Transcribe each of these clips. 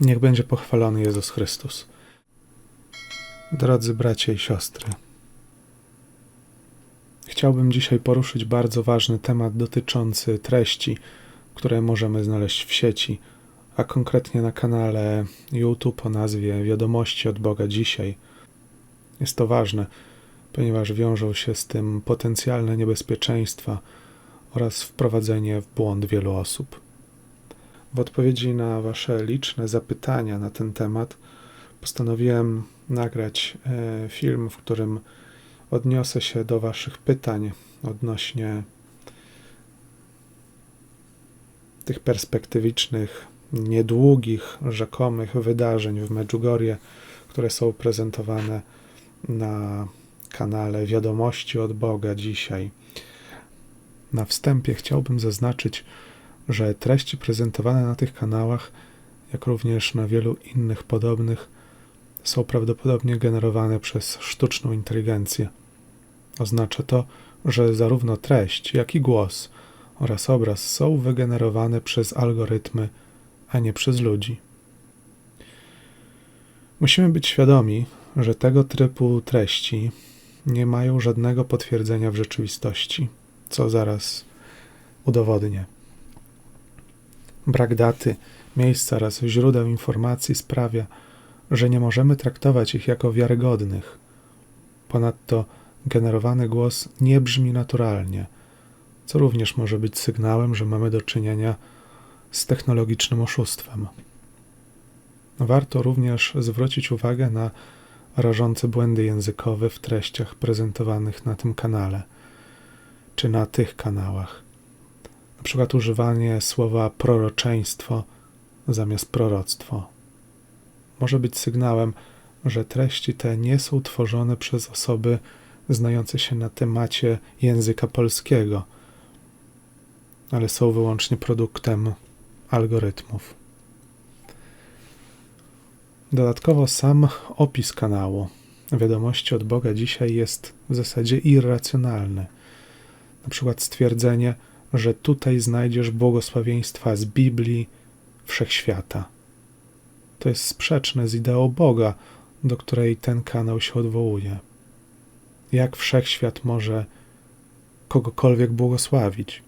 Niech będzie pochwalony Jezus Chrystus. Drodzy bracia i siostry, chciałbym dzisiaj poruszyć bardzo ważny temat dotyczący treści, które możemy znaleźć w sieci, a konkretnie na kanale YouTube o nazwie Wiadomości od Boga dzisiaj. Jest to ważne, ponieważ wiążą się z tym potencjalne niebezpieczeństwa oraz wprowadzenie w błąd wielu osób. W odpowiedzi na Wasze liczne zapytania na ten temat, postanowiłem nagrać e, film, w którym odniosę się do Waszych pytań odnośnie tych perspektywicznych, niedługich, rzekomych wydarzeń w Medjugorje, które są prezentowane na kanale Wiadomości od Boga dzisiaj. Na wstępie chciałbym zaznaczyć, że treści prezentowane na tych kanałach, jak również na wielu innych podobnych, są prawdopodobnie generowane przez sztuczną inteligencję. Oznacza to, że zarówno treść, jak i głos oraz obraz są wygenerowane przez algorytmy, a nie przez ludzi. Musimy być świadomi, że tego typu treści nie mają żadnego potwierdzenia w rzeczywistości, co zaraz udowodnię. Brak daty, miejsca oraz źródeł informacji sprawia, że nie możemy traktować ich jako wiarygodnych. Ponadto generowany głos nie brzmi naturalnie, co również może być sygnałem, że mamy do czynienia z technologicznym oszustwem. Warto również zwrócić uwagę na rażące błędy językowe w treściach prezentowanych na tym kanale czy na tych kanałach. Na przykład używanie słowa proroczeństwo zamiast proroctwo może być sygnałem, że treści te nie są tworzone przez osoby znające się na temacie języka polskiego, ale są wyłącznie produktem algorytmów. Dodatkowo sam opis kanału Wiadomości od Boga dzisiaj jest w zasadzie irracjonalny. Na przykład stwierdzenie, że tutaj znajdziesz błogosławieństwa z Biblii wszechświata to jest sprzeczne z ideą Boga, do której ten kanał się odwołuje. Jak wszechświat może kogokolwiek błogosławić?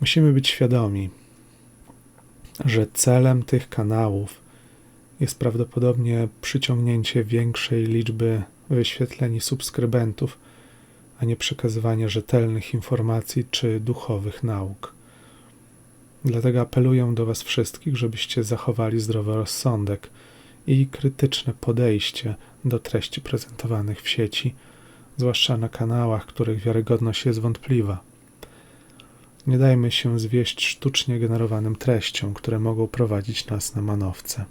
Musimy być świadomi, że celem tych kanałów jest prawdopodobnie przyciągnięcie większej liczby wyświetleń i subskrybentów, a nie przekazywanie rzetelnych informacji czy duchowych nauk. Dlatego apeluję do Was wszystkich, żebyście zachowali zdrowy rozsądek i krytyczne podejście do treści prezentowanych w sieci, zwłaszcza na kanałach, których wiarygodność jest wątpliwa. Nie dajmy się zwieść sztucznie generowanym treściom, które mogą prowadzić nas na manowce.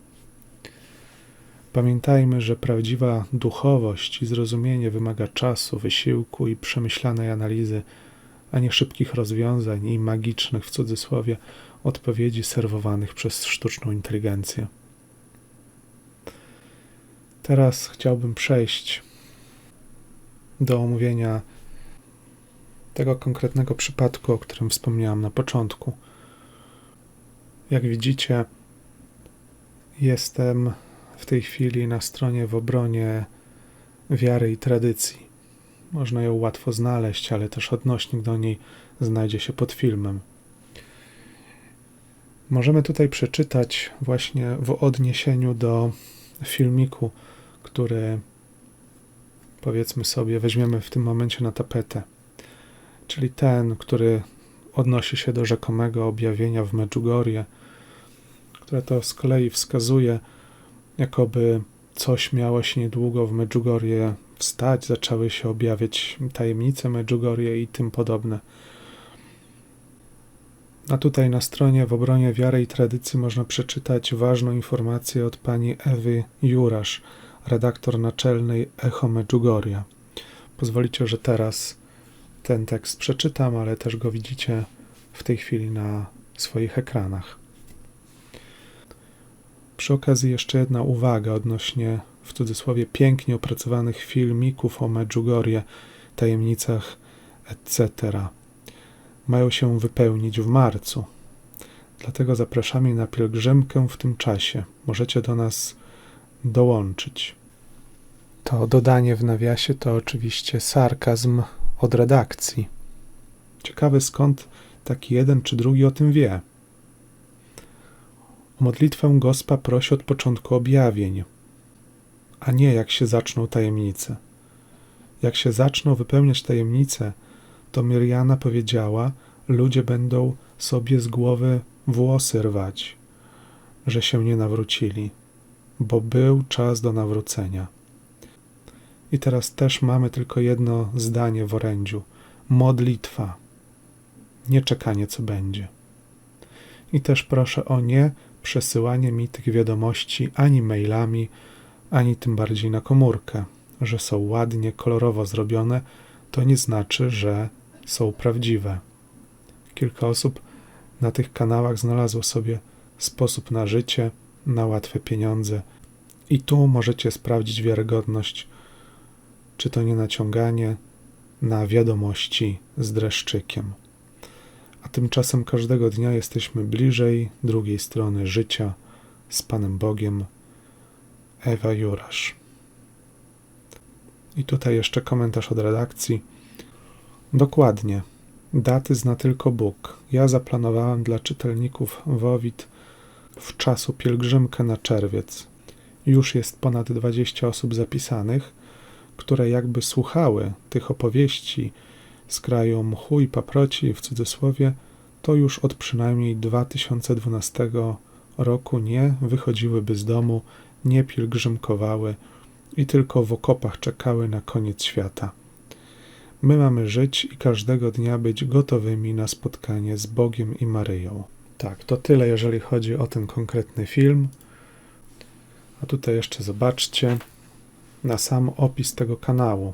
Pamiętajmy, że prawdziwa duchowość i zrozumienie wymaga czasu, wysiłku i przemyślanej analizy a nie szybkich rozwiązań i magicznych w cudzysłowie odpowiedzi serwowanych przez sztuczną inteligencję. Teraz chciałbym przejść do omówienia tego konkretnego przypadku, o którym wspomniałem na początku. Jak widzicie, jestem w tej chwili na stronie w obronie wiary i tradycji. Można ją łatwo znaleźć, ale też odnośnik do niej znajdzie się pod filmem. Możemy tutaj przeczytać właśnie w odniesieniu do filmiku, który powiedzmy sobie weźmiemy w tym momencie na tapetę, czyli ten, który odnosi się do rzekomego objawienia w Medjugorje, które to z kolei wskazuje, jakoby coś miało się niedługo w Medjugorje wstać, zaczęły się objawiać tajemnice Medjugorje i tym podobne. A tutaj na stronie w obronie wiary i tradycji można przeczytać ważną informację od pani Ewy Jurasz, redaktor naczelnej Echo Medjugorja. Pozwolicie, że teraz ten tekst przeczytam, ale też go widzicie w tej chwili na swoich ekranach. Przy okazji jeszcze jedna uwaga odnośnie w cudzysłowie pięknie opracowanych filmików o Medjugorje, tajemnicach etc. mają się wypełnić w marcu. Dlatego zapraszamy na pielgrzymkę w tym czasie. Możecie do nas dołączyć. To dodanie w nawiasie to oczywiście sarkazm od redakcji. Ciekawy skąd taki jeden czy drugi o tym wie. Modlitwę Gospa prosi od początku objawień, a nie jak się zaczną tajemnice. Jak się zaczną wypełniać tajemnice, to Mirjana powiedziała, ludzie będą sobie z głowy włosy rwać, że się nie nawrócili, bo był czas do nawrócenia. I teraz też mamy tylko jedno zdanie w orędziu: modlitwa, nie czekanie, co będzie. I też proszę o nie przesyłanie mi tych wiadomości ani mailami, ani tym bardziej na komórkę, że są ładnie, kolorowo zrobione, to nie znaczy, że są prawdziwe. Kilka osób na tych kanałach znalazło sobie sposób na życie, na łatwe pieniądze, i tu możecie sprawdzić wiarygodność, czy to nie naciąganie na wiadomości z dreszczykiem. A tymczasem każdego dnia jesteśmy bliżej drugiej strony życia z Panem Bogiem. Ewa Jurasz. I tutaj jeszcze komentarz od redakcji. Dokładnie. Daty zna tylko Bóg. Ja zaplanowałem dla czytelników Wowit w czasu pielgrzymkę na czerwiec. Już jest ponad 20 osób zapisanych, które jakby słuchały tych opowieści z kraju mchu i paproci w cudzysłowie, to już od przynajmniej 2012 roku nie wychodziłyby z domu, nie pielgrzymkowały i tylko w okopach czekały na koniec świata. My mamy żyć i każdego dnia być gotowymi na spotkanie z Bogiem i Maryją. Tak, to tyle, jeżeli chodzi o ten konkretny film. A tutaj jeszcze zobaczcie na sam opis tego kanału.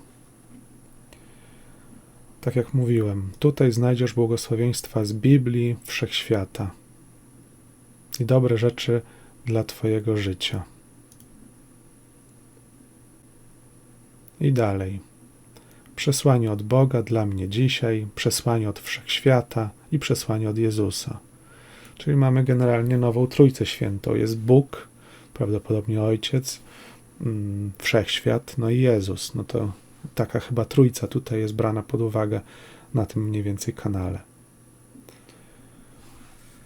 Tak jak mówiłem, tutaj znajdziesz błogosławieństwa z Biblii, wszechświata i dobre rzeczy dla Twojego życia. I dalej. Przesłanie od Boga dla mnie dzisiaj, przesłanie od wszechświata i przesłanie od Jezusa. Czyli mamy generalnie nową Trójcę Świętą. Jest Bóg, prawdopodobnie Ojciec, mm, Wszechświat, no i Jezus. No to taka chyba trójca tutaj jest brana pod uwagę na tym mniej więcej kanale.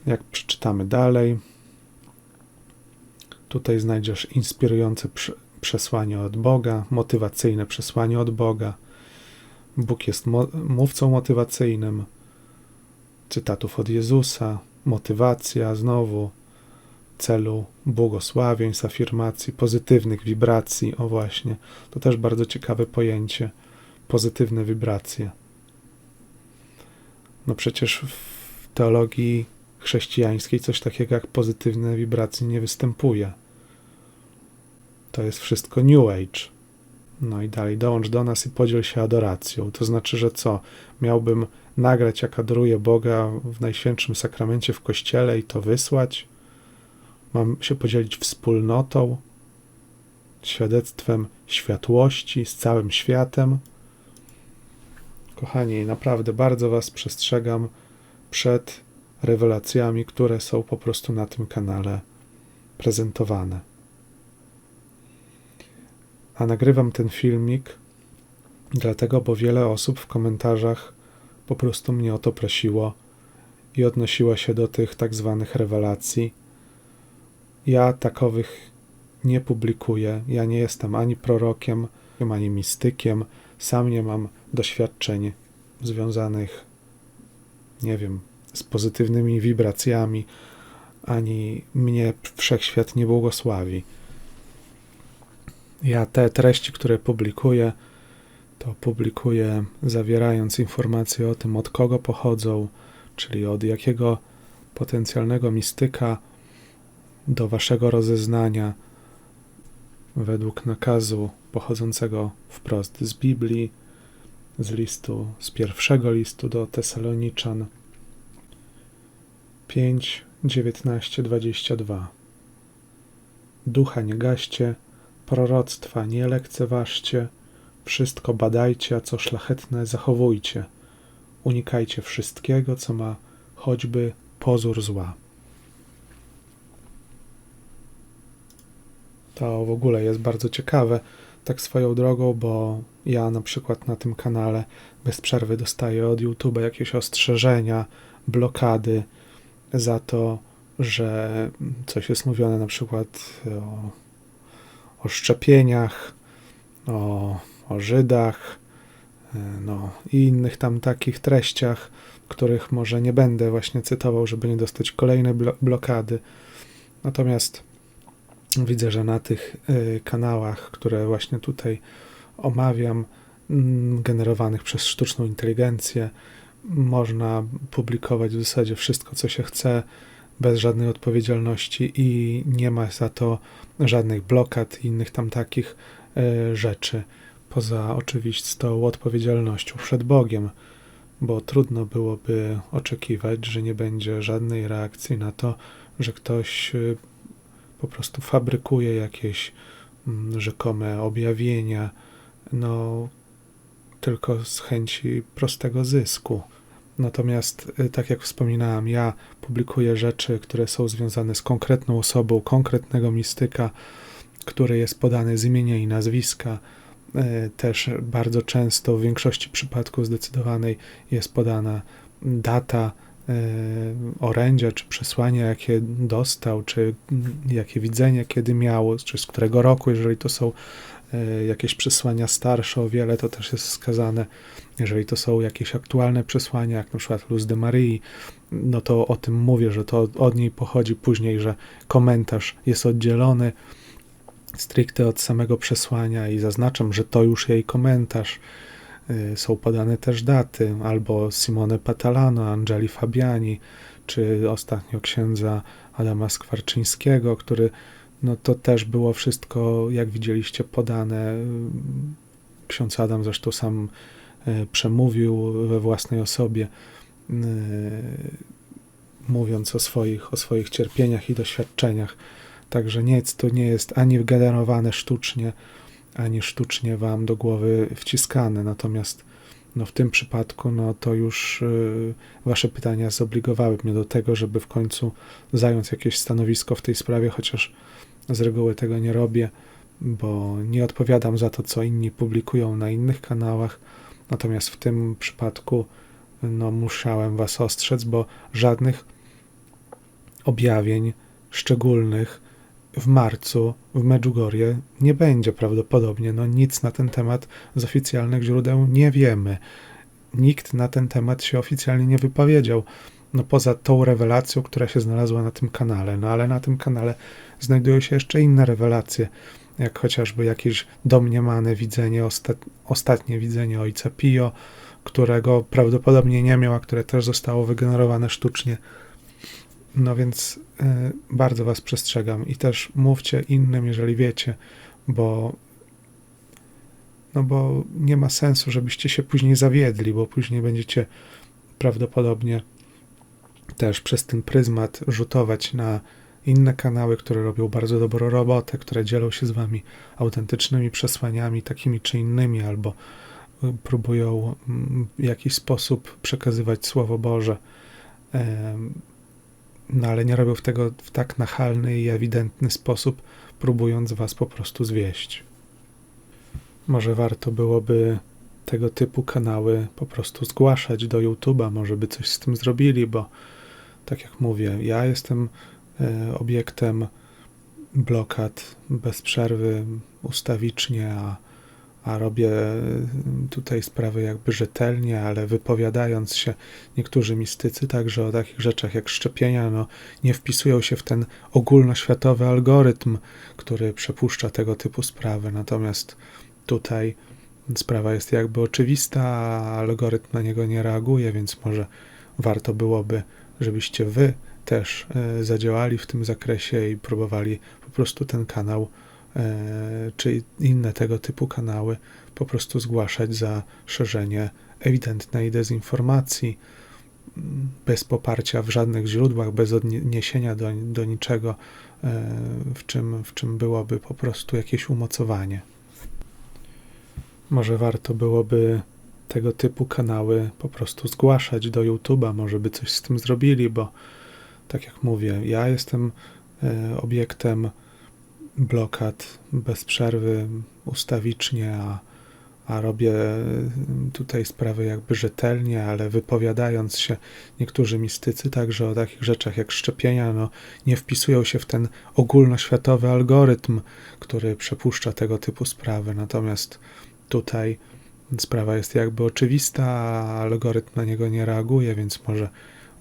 Jak przeczytamy dalej, tutaj znajdziesz inspirujące przesłanie od Boga, motywacyjne przesłanie od Boga. Bóg jest mówcą motywacyjnym, cytatów od Jezusa, motywacja znowu, celu błogosławieństw, afirmacji, pozytywnych wibracji. O właśnie, to też bardzo ciekawe pojęcie. Pozytywne wibracje. No przecież w teologii chrześcijańskiej coś takiego jak pozytywne wibracje nie występuje. To jest wszystko New Age. No i dalej, dołącz do nas i podziel się adoracją. To znaczy, że co? Miałbym nagrać, jak adoruję Boga w Najświętszym Sakramencie w Kościele i to wysłać? Mam się podzielić wspólnotą, świadectwem światłości z całym światem. Kochani, naprawdę bardzo Was przestrzegam przed rewelacjami, które są po prostu na tym kanale prezentowane. A nagrywam ten filmik dlatego, bo wiele osób w komentarzach po prostu mnie o to prosiło i odnosiło się do tych tak zwanych rewelacji ja takowych nie publikuję. Ja nie jestem ani prorokiem, ani mistykiem. Sam nie mam doświadczeń związanych, nie wiem, z pozytywnymi wibracjami, ani mnie wszechświat nie błogosławi. Ja te treści, które publikuję, to publikuję zawierając informacje o tym, od kogo pochodzą, czyli od jakiego potencjalnego mistyka do waszego rozeznania według nakazu pochodzącego wprost z Biblii, z listu, z pierwszego listu do Tesaloniczan 5, 19, 22. Ducha nie gaście, proroctwa nie lekceważcie, wszystko badajcie, a co szlachetne zachowujcie. Unikajcie wszystkiego, co ma choćby pozór zła. To w ogóle jest bardzo ciekawe, tak swoją drogą, bo ja na przykład na tym kanale bez przerwy dostaję od YouTube jakieś ostrzeżenia, blokady za to, że coś jest mówione na przykład o, o szczepieniach, o, o Żydach, no i innych tam takich treściach, których może nie będę właśnie cytował, żeby nie dostać kolejnej blokady. Natomiast widzę, że na tych y, kanałach, które właśnie tutaj omawiam, mm, generowanych przez sztuczną inteligencję, można publikować w zasadzie wszystko, co się chce, bez żadnej odpowiedzialności i nie ma za to żadnych blokad i innych tam takich y, rzeczy, poza oczywiście tą odpowiedzialnością przed Bogiem bo trudno byłoby oczekiwać, że nie będzie żadnej reakcji na to, że ktoś y, po prostu fabrykuje jakieś mm, rzekome objawienia, no tylko z chęci prostego zysku. Natomiast, y, tak jak wspominałem, ja publikuję rzeczy, które są związane z konkretną osobą, konkretnego mistyka, który jest podany z imienia i nazwiska, E, też bardzo często, w większości przypadków zdecydowanej, jest podana data orędzia, czy przesłania, jakie dostał, czy jakie widzenie kiedy miał, czy z którego roku, jeżeli to są e, jakieś przesłania starsze o wiele, to też jest wskazane. Jeżeli to są jakieś aktualne przesłania, jak na przykład Luz de Marii, no to o tym mówię, że to od niej pochodzi później, że komentarz jest oddzielony stricte od samego przesłania i zaznaczam, że to już jej komentarz. Y, są podane też daty, albo Simone Patalano, Angeli Fabiani, czy ostatnio księdza Adama Skwarczyńskiego, który no to też było wszystko, jak widzieliście, podane. Ksiądz Adam zresztą sam y, przemówił we własnej osobie, y, mówiąc o swoich, o swoich cierpieniach i doświadczeniach. Także nic to nie jest ani generowane sztucznie, ani sztucznie wam do głowy wciskane. Natomiast no, w tym przypadku no, to już y, wasze pytania zobligowały mnie do tego, żeby w końcu zająć jakieś stanowisko w tej sprawie, chociaż z reguły tego nie robię, bo nie odpowiadam za to, co inni publikują na innych kanałach. Natomiast w tym przypadku no, musiałem was ostrzec, bo żadnych objawień szczególnych w marcu w Medjugorje nie będzie prawdopodobnie. No nic na ten temat z oficjalnych źródeł nie wiemy. Nikt na ten temat się oficjalnie nie wypowiedział. No poza tą rewelacją, która się znalazła na tym kanale. No ale na tym kanale znajdują się jeszcze inne rewelacje, jak chociażby jakieś domniemane widzenie, ostat, ostatnie widzenie ojca Pio, którego prawdopodobnie nie miał, a które też zostało wygenerowane sztucznie no więc y, bardzo Was przestrzegam i też mówcie innym, jeżeli wiecie, bo no bo nie ma sensu, żebyście się później zawiedli, bo później będziecie prawdopodobnie też przez ten pryzmat rzutować na inne kanały, które robią bardzo dobrą robotę, które dzielą się z wami autentycznymi przesłaniami, takimi czy innymi, albo y, próbują mm, w jakiś sposób przekazywać Słowo Boże no ale nie robią tego w tak nachalny i ewidentny sposób, próbując was po prostu zwieść. Może warto byłoby tego typu kanały po prostu zgłaszać do YouTube'a, może by coś z tym zrobili, bo tak jak mówię, ja jestem e, obiektem blokad bez przerwy, ustawicznie, a a robię tutaj sprawy jakby rzetelnie, ale wypowiadając się, niektórzy mistycy także o takich rzeczach jak szczepienia, no, nie wpisują się w ten ogólnoświatowy algorytm, który przepuszcza tego typu sprawy. Natomiast tutaj sprawa jest jakby oczywista, a algorytm na niego nie reaguje, więc może warto byłoby, żebyście wy też e, zadziałali w tym zakresie i próbowali po prostu ten kanał czy inne tego typu kanały po prostu zgłaszać za szerzenie ewidentnej dezinformacji, bez poparcia w żadnych źródłach, bez odniesienia do, do niczego, e, w czym, w czym byłoby po prostu jakieś umocowanie. Może warto byłoby tego typu kanały po prostu zgłaszać do YouTube'a, może by coś z tym zrobili, bo tak jak mówię, ja jestem e, obiektem blokad bez przerwy, ustawicznie, a, a robię tutaj sprawy jakby rzetelnie, ale wypowiadając się, niektórzy mistycy także o takich rzeczach jak szczepienia, no, nie wpisują się w ten ogólnoświatowy algorytm, który przepuszcza tego typu sprawy. Natomiast tutaj sprawa jest jakby oczywista, a algorytm na niego nie reaguje, więc może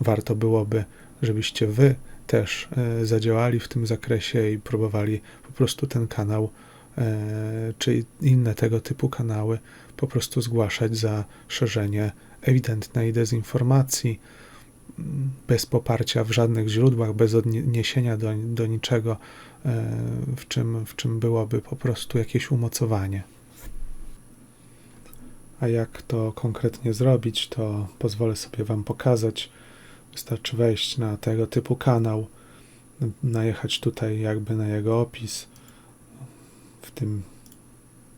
warto byłoby, żebyście wy też e, zadziałali w tym zakresie i próbowali po prostu ten kanał e, czy inne tego typu kanały po prostu zgłaszać za szerzenie ewidentnej dezinformacji, bez poparcia w żadnych źródłach, bez odniesienia do, do niczego, e, w czym, w czym byłoby po prostu jakieś umocowanie. A jak to konkretnie zrobić, to pozwolę sobie Wam pokazać. Wystarczy wejść na tego typu kanał, najechać tutaj jakby na jego opis w tym,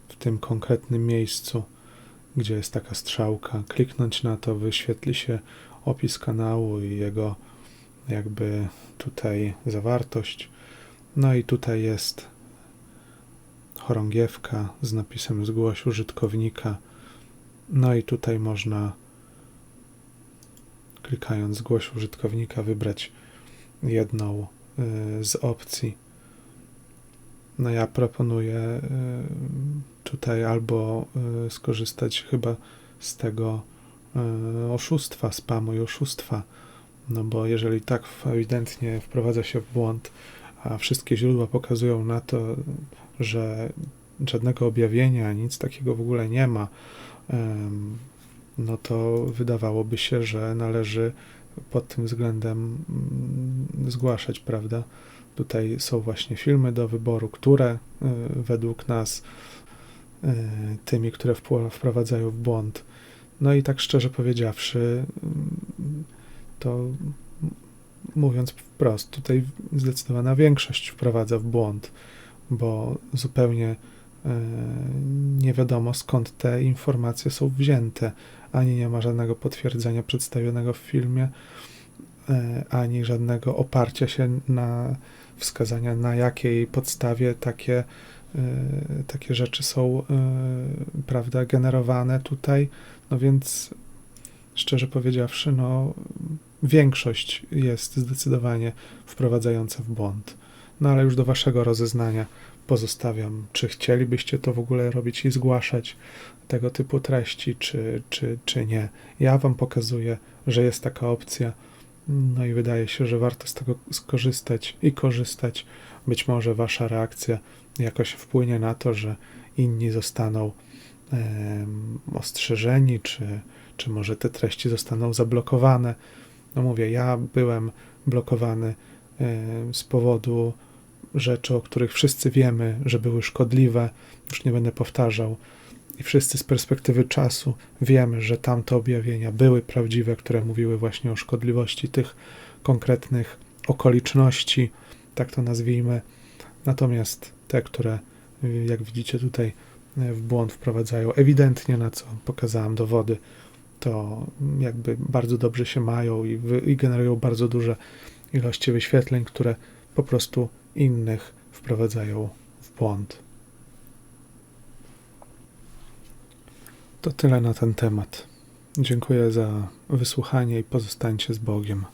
w tym konkretnym miejscu, gdzie jest taka strzałka. Kliknąć na to, wyświetli się opis kanału i jego jakby tutaj zawartość. No i tutaj jest chorągiewka z napisem zgłoś użytkownika no i tutaj można klikając zgłoś użytkownika wybrać jedną y, z opcji. No ja proponuję y, tutaj albo y, skorzystać chyba z tego oszustwa, spamu i oszustwa, no bo jeżeli tak ewidentnie wprowadza się w błąd, a wszystkie źródła pokazują na to, że żadnego objawienia, nic takiego w ogóle nie ma, no to wydawałoby się, że należy pod tym względem mm, zgłaszać, prawda? Tutaj są właśnie filmy do wyboru, które e, według nas e, tymi, które wprowadzają w błąd. No i tak szczerze powiedziawszy, mm, to mówiąc wprost, tutaj zdecydowana większość wprowadza w błąd, bo zupełnie nie wiadomo skąd te informacje są wzięte. Ani nie ma żadnego potwierdzenia przedstawionego w filmie, e, ani żadnego oparcia się na wskazania, na jakiej podstawie takie, e, takie rzeczy są prawda, generowane tutaj. No więc szczerze powiedziawszy, no, większość jest zdecydowanie wprowadzająca w błąd. No ale już do waszego rozeznania pozostawiam, czy chcielibyście to w ogóle robić i zgłaszać tego typu treści, czy, czy, czy nie. Ja Wam pokazuję, że jest taka opcja, no i wydaje się, że warto z tego skorzystać i korzystać. Być może Wasza reakcja jakoś wpłynie na to, że inni zostaną um, ostrzeżeni, czy, czy może te treści zostaną zablokowane. No mówię, ja byłem blokowany um, z powodu rzeczy, o których wszyscy wiemy, że były szkodliwe, już nie będę powtarzał. I wszyscy z perspektywy czasu wiemy, że tamte objawienia były prawdziwe, które mówiły właśnie o szkodliwości tych konkretnych okoliczności, tak to nazwijmy. Natomiast te, które, jak widzicie tutaj, w błąd wprowadzają ewidentnie, na co pokazałem dowody, to jakby bardzo dobrze się mają i, i generują bardzo duże ilości wyświetleń, które po prostu innych wprowadzają w błąd. To tyle na ten temat. Dziękuję za wysłuchanie i pozostańcie z Bogiem.